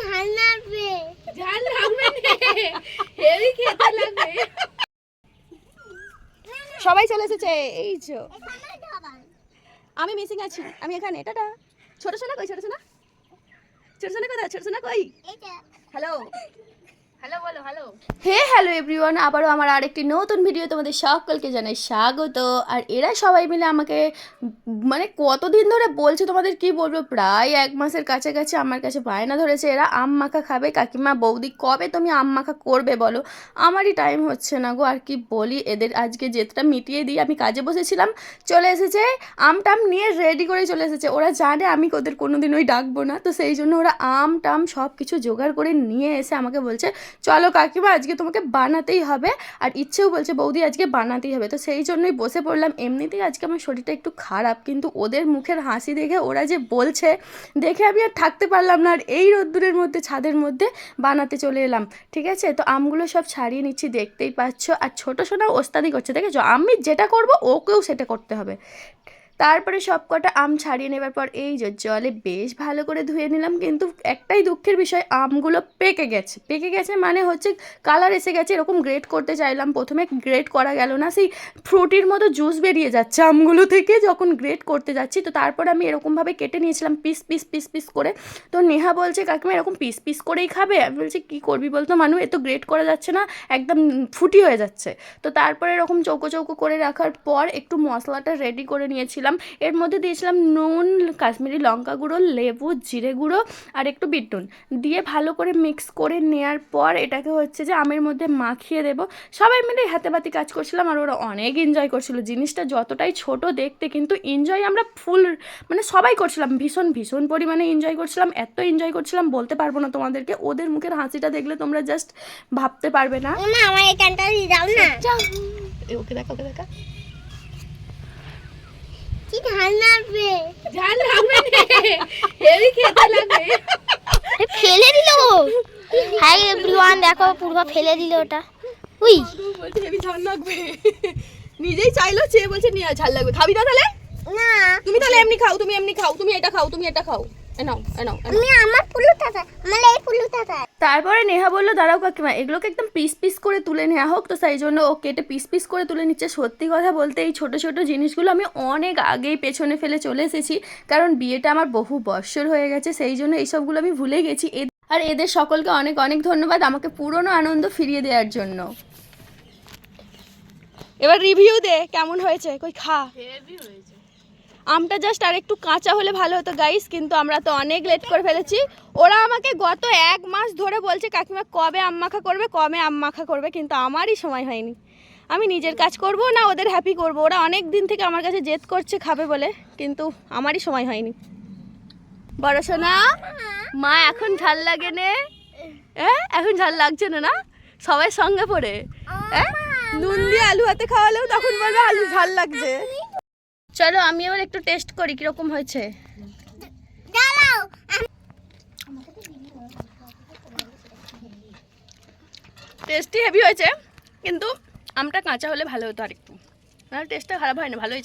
ঝাল লাগবে। ঝাল লাগবে হেভি খেতে লাগবে। সবাই চলে এসেছে এই যে। আমি মিসিং আছি আমি এখানে টাটা। ছোট সোনা কই ছোট সোনা? ছোট সোনা কোথায় ছোট সোনা কই? হ্যালো হ্যালো বলো। হ্যালো হে হ্যালো এভরিওয়ান আবারও আমার আরেকটি নতুন ভিডিও তোমাদের সকলকে জানাই স্বাগত। আর এরা সবাই মিলে আমাকে মানে কতদিন ধরে বলছে তোমাদের কি বলব, প্রায় এক মাসের কাছাকাছি আমার কাছে বায়না ধরেছে এরা, আম মাখা খাবে। কাকিমা, বৌদি, কবে তুমি আম মাখা করবে বলো? আমারই টাইম হচ্ছে না গো, আর কি বলি? এদের আজকে জেদটা মিটিয়ে দিই আমি কাজে বসেছিলাম, চলে এসেছে, আম টাম নিয়ে রেডি করে চলে এসেছে। ওরা জানে আমি ওদের কোনোদিন ওই ডাকবো না, তো সেই জন্য ওরা আম টাম সব কিছু জোগাড় করে নিয়ে এসে আমাকে বলছে, চলো কাকিমা, আজকে তোমাকে বানাতেই হবে। আর ইচ্ছেও বলছে বৌদি আজকে বানাতেই হবে। তো সেই জন্যই বসে পড়লাম। এমনিতেই আজকে আমার শরীরটা একটু খারাপ, কিন্তু ওদের মুখের হাসি দেখে ওরা যে বলছে, দেখে আমি আর থাকতে পারলাম না। আর এই রোদ্দুরের মধ্যে, ছাদের মধ্যে বানাতে চলে এলাম। ঠিক আছে? তো আমগুলো সব ছাড়িয়ে নিচ্ছি, দেখতেই পাচ্ছ। আর ছোটো সোনা ওস্তাদি করছে, দেখেছ? আমি যেটা করব, ওকেও সেটা করতে হবে। তারপরে সব কটা আম ছাড়িয়ে নেবার পর এই যে জলে বেশ ভালো করে ধুয়ে নিলাম, কিন্তু একটাই দুঃখের বিষয়, আমগুলো পেকে গেছে। পেকে গেছে মানে হচ্ছে কালার এসে গেছে, এরকম গ্রেট করতে চাইলাম, প্রথমে গ্রেট করা গেল না, সেই ফ্রুটির মতো জুস বেরিয়ে যাচ্ছে আমগুলো থেকে যখন গ্রেট করতে যাচ্ছি, তো তারপর আমি এরকমভাবে কেটে নিয়েছিলাম পিস পিস পিস পিস করে। তো নেহা বলছে, কাকিমা, এরকম পিস পিস করেই খাবে? আমি বলছি, কী করবি বলতো মানু, এ তো গ্রেট করা যাচ্ছে না, একদম ফুটি হয়ে যাচ্ছে। তো তারপরে এরকম চৌকো চৌকো করে রাখার পর একটু মশলাটা রেডি করে নিয়েছিলাম এর মধ্যে দিয়েছিলাম নুন কাশ্মীরি লঙ্কা গুঁড়ো লেবু জিরে গুঁড়ো আর একটু বিটুন দিয়ে ভালো করে মিক্স করে নেওয়ার পর এটাকে হচ্ছে যে আমের মধ্যে মাখিয়ে দেবো। সবাই মিলে হাতে পাতি কাজ করছিলাম আর ওরা অনেক এনজয় করছিল। জিনিসটা যতটাই ছোট দেখতে কিন্তু এনজয় আমরা ফুল মানে সবাই করছিলাম। ভীষণ ভীষণ পরিমাণে এনজয় করছিলাম। এত এনজয় করছিলাম বলতে পারব না তোমাদেরকে। ওদের মুখের হাসিটা দেখলে তোমরা জাস্ট ভাবতে পারবে না। আমার এখানটা দিয়ে দাও না। ওকে দেখা ওকে দেখা। ঝাল লাগবে। ঝাল লাগবে হেভি খেতে লাগবে। ফেলে দিল। হাই এভরিওয়ান দেখো পুরো ফেলে দিল ওটা। উই। বলছে হেভি ঝাল লাগবে। নিজেই চাইলো চেয়ে বলছে নিয়ে ঝাল লাগবে। খাবি না তাহলে? না। তুমি তাহলে এমনি খাও তুমি এমনি খাও তুমি এটা খাও তুমি এটা খাও। এ নাও এ নাও আমি আমার পুলুটা চাই আমার এই পুলুটা চাই তারপরে নেহা বলল দাঁড়াও কাকিমা এগুলোকে একদম পিস পিস করে তুলে নেওয়া হোক তো সেই জন্য ও কেটে পিস পিস করে তুলে নিচ্ছে। সত্যি কথা বলতে এই ছোট ছোট জিনিসগুলো আমি অনেক আগেই পেছনে ফেলে চলে এসেছি কারণ বিয়েটা আমার বহু বৎসর হয়ে গেছে সেই জন্য এইসবগুলো আমি ভুলে গেছি। এ- আর এদের সকলকে অনেক অনেক ধন্যবাদ আমাকে পুরনো আনন্দ ফিরিয়ে দেওয়ার জন্য। এবার রিভিউ দে কেমন হয়েছে? কই খা। আমটা জাস্ট আর একটু কাঁচা হলে ভালো হতো গাইস কিন্তু আমরা তো অনেক লেট করে ফেলেছি। ওরা আমাকে গত এক মাস ধরে বলছে কাকিমা কবে আম মাখা করবে? কবে আম মাখা করবে? কিন্তু আমারই সময় হয়নি। আমি নিজের কাজ করব না ওদের হ্যাপি করব? ওরা অনেক দিন থেকে আমার কাছে জেদ করছে খাবে বলে কিন্তু আমারই সময় হয়নি। বড় সোনা মা এখন ঝাল লাগে নে? হ্যাঁ এখন ঝাল লাগছে না না? সবাই সঙ্গে পড়ে। হ্যাঁ নুন দিয়ে আলু হাতে খাওয়ালেও তখন বলবে আলু ঝাল লাগছে। চলো আমি এবার একটু টেস্ট করি কীরকম হয়েছে? টেস্টি হেভি হয়েছে কিন্তু আমটা কাঁচা হলে ভালো হতো আর একটু টেস্টটা খারাপ হয় না ভালোই হয়েছে